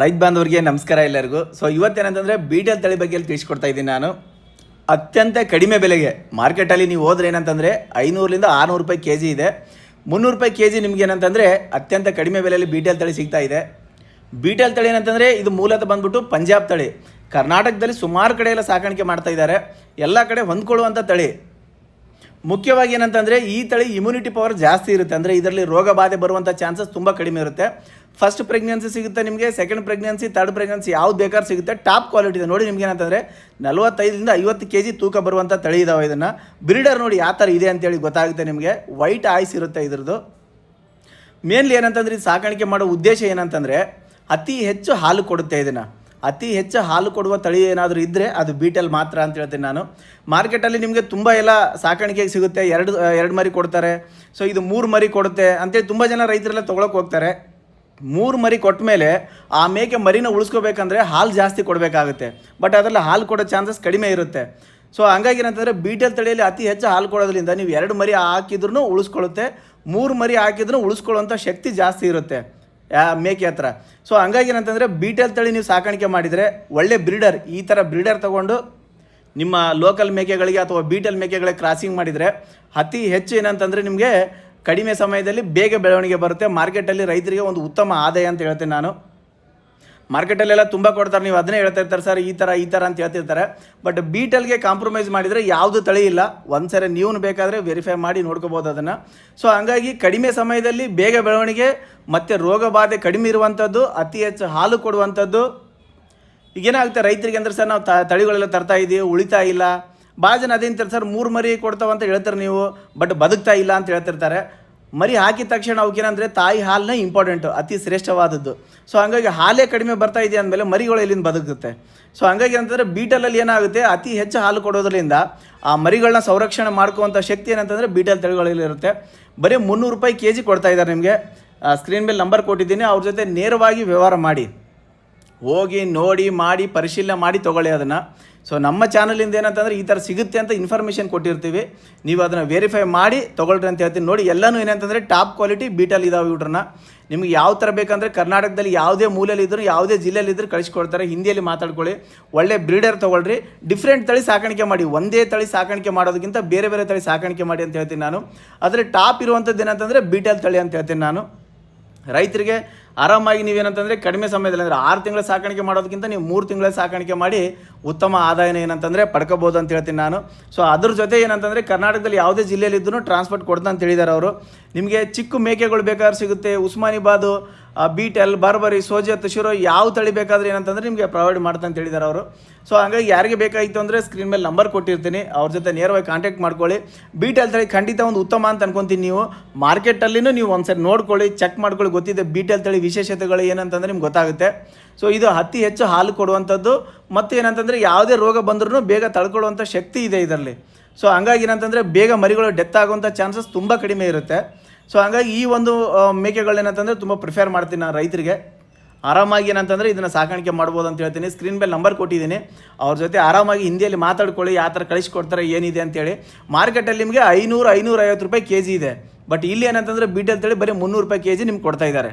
ರೈತ ಬಾಂಧವರಿಗೆ ನಮಸ್ಕಾರ ಎಲ್ಲರಿಗೂ. ಸೊ ಇವತ್ತೇನಂತಂದರೆ ಬೀಟಲ್ ತಳಿ ಬಗ್ಗೆ ತಿಳಿಸ್ಕೊಡ್ತಾ ಇದ್ದೀನಿ ನಾನು. ಅತ್ಯಂತ ಕಡಿಮೆ ಬೆಲೆಗೆ ಮಾರ್ಕೆಟಲ್ಲಿ ನೀವು ಹೋದ್ರೆ ಏನಂತಂದರೆ ಐನೂರರಿಂದ ಆರುನೂರು ರೂಪಾಯಿ ಕೆ ಜಿ ಇದೆ. ಮುನ್ನೂರು ರೂಪಾಯಿ ಕೆ ಜಿ ನಿಮ್ಗೆ ಏನಂತಂದರೆ ಅತ್ಯಂತ ಕಡಿಮೆ ಬೆಲೆಯಲ್ಲಿ ಬೀಟಲ್ ತಳಿ ಸಿಗ್ತಾ ಇದೆ. ಬೀಟಲ್ ತಳಿ ಏನಂತಂದರೆ ಇದು ಮೂಲತಃ ಬಂದ್ಬಿಟ್ಟು ಪಂಜಾಬ್ ತಳಿ. ಕರ್ನಾಟಕದಲ್ಲಿ ಸುಮಾರು ಕಡೆ ಎಲ್ಲ ಸಾಕಾಣಿಕೆ ಮಾಡ್ತಾ ಇದ್ದಾರೆ. ಎಲ್ಲ ಕಡೆ ಹೊಂದ್ಕೊಳ್ಳುವಂಥ ತಳಿ. ಮುಖ್ಯವಾಗಿ ಏನಂತಂದರೆ ಈ ತಳಿ ಇಮ್ಯುನಿಟಿ ಪವರ್ ಜಾಸ್ತಿ ಇರುತ್ತೆ. ಅಂದರೆ ಇದರಲ್ಲಿ ರೋಗ ಬಾಧೆ ಬರುವಂಥ ಚಾನ್ಸಸ್ ತುಂಬ ಕಡಿಮೆ ಇರುತ್ತೆ. ಫಸ್ಟ್ ಪ್ರೆಗ್ನೆನ್ಸಿ ಸಿಗುತ್ತೆ ನಿಮಗೆ ಸೆಕೆಂಡ್ ಪ್ರೆಗ್ನೆನ್ಸಿ ತರ್ಡ್ ಪ್ರೆಗ್ನೆನ್ಸಿ ಯಾವ್ದು ಬೇಕಾದ್ರೂ ಸಿಗುತ್ತೆ. ಟಾಪ್ ಕ್ವಾಲಿಟಿ ಇದೆ. ನೋಡಿ ನಿಮ್ಗೆ ಏನಂತಂದರೆ, ನಲವತ್ತೈದರಿಂದ ಐವತ್ತು ಕೆ ಜಿ ತೂಕ ಬರುವಂಥ ತಳಿ ಇದಾವೆ ಇದನ್ನು. ಬ್ರೀಡರ್ ನೋಡಿ ಯಾವ ಥರ ಇದೆ ಅಂತೇಳಿ ಗೊತ್ತಾಗುತ್ತೆ ನಿಮಗೆ. ವೈಟ್ ಆಯ್ಸ್ ಇರುತ್ತೆ ಇದ್ರದ್ದು. ಮೇನ್ಲಿ ಏನಂತಂದ್ರೆ ಇದು ಸಾಕಾಣಿಕೆ ಮಾಡೋ ಉದ್ದೇಶ ಏನಂತಂದರೆ, ಅತಿ ಹೆಚ್ಚು ಹಾಲು ಕೊಡುತ್ತೆ ಇದನ್ನು. ಅತಿ ಹೆಚ್ಚು ಹಾಲು ಕೊಡುವ ತಳಿ ಏನಾದರೂ ಇದ್ದರೆ ಅದು ಬೀಟಲ್ ಮಾತ್ರ ಅಂತ ಹೇಳ್ತೀನಿ ನಾನು. ಮಾರ್ಕೆಟಲ್ಲಿ ನಿಮಗೆ ತುಂಬ ಎಲ್ಲ ಸಾಕಾಣಿಕೆಗೆ ಸಿಗುತ್ತೆ. ಎರಡು ಎರಡು ಮರಿ ಕೊಡ್ತಾರೆ. ಸೊ ಇದು ಮೂರು ಮರಿ ಕೊಡುತ್ತೆ. ಅಂತೇಳಿ ತುಂಬ ಜನ ರೈತರೆಲ್ಲ ತೊಗೊಳಕ್ಕೆ ಹೋಗ್ತಾರೆ. ಮೂರು ಮರಿ ಕೊಟ್ಟ ಮೇಲೆ ಆ ಮೇಕೆ ಮರಿನ ಉಳಿಸ್ಕೋಬೇಕಂದ್ರೆ ಹಾಲು ಜಾಸ್ತಿ ಕೊಡಬೇಕಾಗುತ್ತೆ. ಬಟ್ ಅದರಲ್ಲಿ ಹಾಲು ಕೊಡೋ ಚಾನ್ಸಸ್ ಕಡಿಮೆ ಇರುತ್ತೆ. ಸೊ ಹಂಗಾಗಿ ಏನಂತಂದರೆ ಬೀಟಲ್ ತಳಿಯಲ್ಲಿ ಅತಿ ಹೆಚ್ಚು ಹಾಲು ಕೊಡೋದ್ರಿಂದ ನೀವು ಎರಡು ಮರಿ ಹಾಕಿದ್ರೂ ಉಳಿಸ್ಕೊಳ್ಳುತ್ತೆ. ಮೂರು ಮರಿ ಹಾಕಿದ್ರೂ ಉಳಿಸ್ಕೊಳ್ಳುವಂಥ ಶಕ್ತಿ ಜಾಸ್ತಿ ಇರುತ್ತೆ ಮೇಕೆ ಹತ್ರ. ಸೊ ಹಂಗಾಗಿ ಏನಂತಂದರೆ ಬೀಟಲ್ ತಳಿ ನೀವು ಸಾಕಾಣಿಕೆ ಮಾಡಿದರೆ ಒಳ್ಳೆ ಬ್ರೀಡರ್, ಈ ಥರ ಬ್ರೀಡರ್ ತೊಗೊಂಡು ನಿಮ್ಮ ಲೋಕಲ್ ಮೇಕೆಗಳಿಗೆ ಅಥವಾ ಬೀಟಲ್ ಮೇಕೆಗಳಿಗೆ ಕ್ರಾಸಿಂಗ್ ಮಾಡಿದರೆ ಅತಿ ಹೆಚ್ಚು ಏನಂತಂದರೆ ನಿಮಗೆ ಕಡಿಮೆ ಸಮಯದಲ್ಲಿ ಬೇಗ ಬೆಳವಣಿಗೆ ಬರುತ್ತೆ. ಮಾರ್ಕೆಟಲ್ಲಿ ರೈತರಿಗೆ ಒಂದು ಉತ್ತಮ ಆದಾಯ ಅಂತ ಹೇಳ್ತೀನಿ ನಾನು. ಮಾರ್ಕೆಟಲ್ಲೆಲ್ಲ ತುಂಬ ಕೊಡ್ತಾರೆ. ನೀವು ಅದನ್ನೇ ಹೇಳ್ತಾ ಇರ್ತಾರೆ, ಸರ್, ಈ ಥರ ಈ ಥರ ಅಂತ ಹೇಳ್ತಿರ್ತಾರೆ. ಬಟ್ ಬೀಟಲ್ಗೆ ಕಾಂಪ್ರಮೈಸ್ ಮಾಡಿದರೆ ಯಾವುದು ತಳಿ ಇಲ್ಲ. ಒಂದು ಸರಿ ನೀವು ಬೇಕಾದರೆ ವೆರಿಫೈ ಮಾಡಿ ನೋಡ್ಕೋಬೋದು ಅದನ್ನು. ಸೊ, ಹಂಗಾಗಿ ಕಡಿಮೆ ಸಮಯದಲ್ಲಿ ಬೇಗ ಬೆಳವಣಿಗೆ, ಮತ್ತು ರೋಗ ಬಾಧೆ ಕಡಿಮೆ ಇರುವಂಥದ್ದು, ಅತಿ ಹೆಚ್ಚು ಹಾಲು ಕೊಡುವಂಥದ್ದು. ಈಗೇನಾಗುತ್ತೆ? ರೈತರಿಗೆ ಅಂದರೆ ಸರ್, ನಾವು ತಳಿಗಳೆಲ್ಲ ತರ್ತಾ ಇದ್ದೀವಿ ಉಳಿತಾ ಇಲ್ಲ. ಭಾಳ ಜನ ಅದೇನು ಸರ್, ಮೂರು ಮರಿ ಕೊಡ್ತಾವಂತ ಹೇಳ್ತಾರೆ ನೀವು, ಬಟ್ ಬದುಕ್ತಾ ಇಲ್ಲ ಅಂತ ಹೇಳ್ತಿರ್ತಾರೆ. ಮರಿ ಹಾಕಿದ ತಕ್ಷಣ ಅವಕ್ಕೇನಂದರೆ ತಾಯಿ ಹಾಲನ್ನ ಇಂಪಾರ್ಟೆಂಟು ಅತಿ ಶ್ರೇಷ್ಠವಾದದ್ದು. ಸೊ ಹಂಗಾಗಿ ಹಾಲೇ ಕಡಿಮೆ ಬರ್ತಾ ಇದೆ ಅಂದಮೇಲೆ ಮರಿಗಳು ಎಲ್ಲಿಂದ ಬದುಕುತ್ತೆ? ಸೊ ಹಂಗಾಗಿ ಅಂತಂದರೆ ಬೀಟಲಲ್ಲಿ ಏನಾಗುತ್ತೆ, ಅತಿ ಹೆಚ್ಚು ಹಾಲು ಕೊಡೋದ್ರಿಂದ ಆ ಮರಿಗಳನ್ನ ಸಂರಕ್ಷಣೆ ಮಾಡ್ಕೋವಂಥ ಶಕ್ತಿ ಏನಂತಂದರೆ ಬೀಟಲ್ ತಳಿಗಳಲ್ಲಿರುತ್ತೆ ಬರೀ ಮುನ್ನೂರು ರೂಪಾಯಿ ಕೆ ಜಿ ಕೊಡ್ತಾ ಇದ್ದಾರೆ ನಿಮಗೆ. ಸ್ಕ್ರೀನ್ ಮೇಲೆ ನಂಬರ್ ಕೊಟ್ಟಿದ್ದೀನಿ, ಅವ್ರ ಜೊತೆ ನೇರವಾಗಿ ವ್ಯವಹಾರ ಮಾಡಿ. ಹೋಗಿ ನೋಡಿ ಮಾಡಿ ಪರಿಶೀಲನೆ ಮಾಡಿ ತೊಗೊಳ್ಳಿ ಅದನ್ನು. ಸೊ ನಮ್ಮ ಚಾನಲಿಂದ ಏನಂತಂದರೆ ಈ ಥರ ಸಿಗುತ್ತೆ ಅಂತ ಇನ್ಫಾರ್ಮೇಷನ್ ಕೊಟ್ಟಿರ್ತೀವಿ. ನೀವು ಅದನ್ನು ವೆರಿಫೈ ಮಾಡಿ ತೊಗೊಳ್ರಿ ಅಂತ ಹೇಳ್ತೀನಿ. ನೋಡಿ, ಎಲ್ಲನೂ ಏನಂತಂದರೆ ಟಾಪ್ ಕ್ವಾಲಿಟಿ ಬೀಟಲ್ ಇದಾವೆ ಇವ್ರನ್ನ. ನಿಮ್ಗೆ ಯಾವ ಥರ ಬೇಕಂದರೆ ಕರ್ನಾಟಕದಲ್ಲಿ ಯಾವುದೇ ಮೂಲೆಯಲ್ಲಿ ಇದ್ದರೂ ಯಾವುದೇ ಜಿಲ್ಲೆಯಲ್ಲಿ ಇದ್ದರೂ ಕಳಿಸ್ಕೊಡ್ತಾರೆ. ಹಿಂದಿಯಲ್ಲಿ ಮಾತಾಡ್ಕೊಳ್ಳಿ. ಒಳ್ಳೆ ಬ್ರೀಡರ್ ತೊಗೊಳ್ರಿ. ಡಿಫ್ರೆಂಟ್ ತಳಿ ಸಾಕಾಣಿಕೆ ಮಾಡಿ. ಒಂದೇ ತಳಿ ಸಾಕಾಣಿಕೆ ಮಾಡೋದಕ್ಕಿಂತ ಬೇರೆ ಬೇರೆ ತಳಿ ಸಾಕಾಣಿಕೆ ಮಾಡಿ ಅಂತ ಹೇಳ್ತೀನಿ ನಾನು. ಆದರೆ ಟಾಪ್ ಇರುವಂಥದ್ದು ಏನಂತಂದರೆ ಬೀಟಲ್ ತಳಿ ಅಂತ ಹೇಳ್ತೀನಿ ನಾನು. ರೈತರಿಗೆ ಆರಾಮಾಗಿ ನೀವೇನಂತಂದರೆ ಕಡಿಮೆ ಸಮಯದಲ್ಲಿ, ಅಂದರೆ ಆರು ತಿಂಗಳ ಸಾಕಾಣಿಕೆ ಮಾಡೋದಕ್ಕಿಂತ ನೀವು ಮೂರು ತಿಂಗಳ ಸಾಕಾಣಿಕೆ ಮಾಡಿ ಉತ್ತಮ ಆದಾಯನ ಏನಂತಂದರೆ ಪಡ್ಕೋಬೋದು ಅಂತ ಹೇಳ್ತೀನಿ ನಾನು. ಸೊ ಅದ್ರ ಜೊತೆ ಏನಂತಂದರೆ ಕರ್ನಾಟಕದಲ್ಲಿ ಯಾವುದೇ ಜಿಲ್ಲೆಯಲ್ಲಿ ಇದ್ರೂ ಟ್ರಾನ್ಸ್ಪೋರ್ಟ್ ಕೊಡ್ತಾ ಅಂತ ಹೇಳಿದ್ದಾರೆ ಅವರು. ನಿಮಗೆ ಚಿಕ್ಕ ಮೇಕೆಗಳು ಬೇಕಾದ್ರೆ ಸಿಗುತ್ತೆ, ಉಸ್ಮಾನಿಬಾದು ಬೀಟಲ್ ಬಾರ್ಬರಿ ಸೋಜತ್ ಶಿರೋ ಯಾವ ತಳಿ ಬೇಕಾದ್ರೆ ಏನಂತಂದ್ರೆ ನಿಮಗೆ ಪ್ರೊವೈಡ್ ಮಾಡ್ತಾ ಅಂತ ಹೇಳಿದ್ದಾರೆ ಅವರು. ಸೊ ಹಂಗಾಗಿ ಯಾರಿಗೆ ಬೇಕಾಗಿತ್ತು ಅಂದರೆ ಸ್ಕ್ರೀನ್ ಮೇಲೆ ನಂಬರ್ ಕೊಟ್ಟಿರ್ತೀನಿ. ಅವ್ರ ಜೊತೆ ನೇರವಾಗಿ ಕಾಂಟ್ಯಾಕ್ಟ್ ಮಾಡ್ಕೊಳ್ಳಿ. ಬೀಟಲ್ ತಳಿ ಖಂಡಿತ ಒಂದು ಉತ್ತಮ ಅಂತ ಅನ್ಕೊಂತೀನಿ ನೀವು. ಮಾರ್ಕೆಟಲ್ಲಿನೂ ನೀವು ಒಂದ್ಸರಿ ನೋಡ್ಕೊಳ್ಳಿ ಚೆಕ್ ಮಾಡ್ಕೊಳ್ಳಿ. ಗೊತ್ತಿದೆ ಬೀಟಲ್ ತಳಿ ವಿಶೇಷತೆಗಳು ಏನಂತಂದ್ರೆ ನಿಮ್ಗೆ ಗೊತ್ತಾಗುತ್ತೆ. ಸೊ ಇದು ಅತಿ ಹೆಚ್ಚು ಹಾಲು ಕೊಡುವಂಥದ್ದು. ಮತ್ತು ಏನಂತಂದರೆ ಯಾವುದೇ ರೋಗ ಬಂದ್ರೂ ಬೇಗ ತಳ್ಕೊಳ್ಳುವಂಥ ಶಕ್ತಿ ಇದೆ ಇದರಲ್ಲಿ. ಸೊ ಹಂಗಾಗಿ ಏನಂತಂದರೆ ಬೇಗ ಮರಿಗಳು ಡೆತ್ ಆಗುವಂಥ ಚಾನ್ಸಸ್ ತುಂಬ ಕಡಿಮೆ ಇರುತ್ತೆ. ಸೊ ಹಾಗಾಗಿ ಈ ಒಂದು ಮೇಕೆಗಳೇನಂತಂದರೆ ತುಂಬ ಪ್ರಿಫೇರ್ ಮಾಡ್ತೀನಿ ನಾನು ರೈತರಿಗೆ. ಆರಾಮಾಗಿ ಏನಂತಂದರೆ ಇದನ್ನು ಸಾಕಾಣಿಕೆ ಮಾಡ್ಬೋದು ಅಂತ ಹೇಳ್ತೀನಿ. ಸ್ಕ್ರೀನ್ ಮೇಲೆ ನಂಬರ್ ಕೊಟ್ಟಿದ್ದೀನಿ. ಅವ್ರ ಜೊತೆ ಆರಾಮಾಗಿ ಹಿಂದಿಯಲ್ಲಿ ಮಾತಾಡ್ಕೊಳ್ಳಿ, ಯಾವ ಥರ ಕಳಿಸ್ಕೊಡ್ತಾರೆ, ಏನಿದೆ ಅಂತೇಳಿ. ಮಾರ್ಕೆಟಲ್ಲಿ ನಿಮಗೆ ಐನೂರು ಐನೂರ ಐವತ್ತು ರೂಪಾಯಿ ಕೆ ಜಿ ಇದೆ. ಬಟ್ ಇಲ್ಲಿ ಏನಂತಂದರೆ ಬೀಟಲ್ ಅಂತೇಳಿ ಬರೀ ಮುನ್ನೂರು ರೂಪಾಯಿ ಕೆ ಜಿ ನಿಮ್ಗೆ ಕೊಡ್ತಾ ಇದ್ದಾರೆ.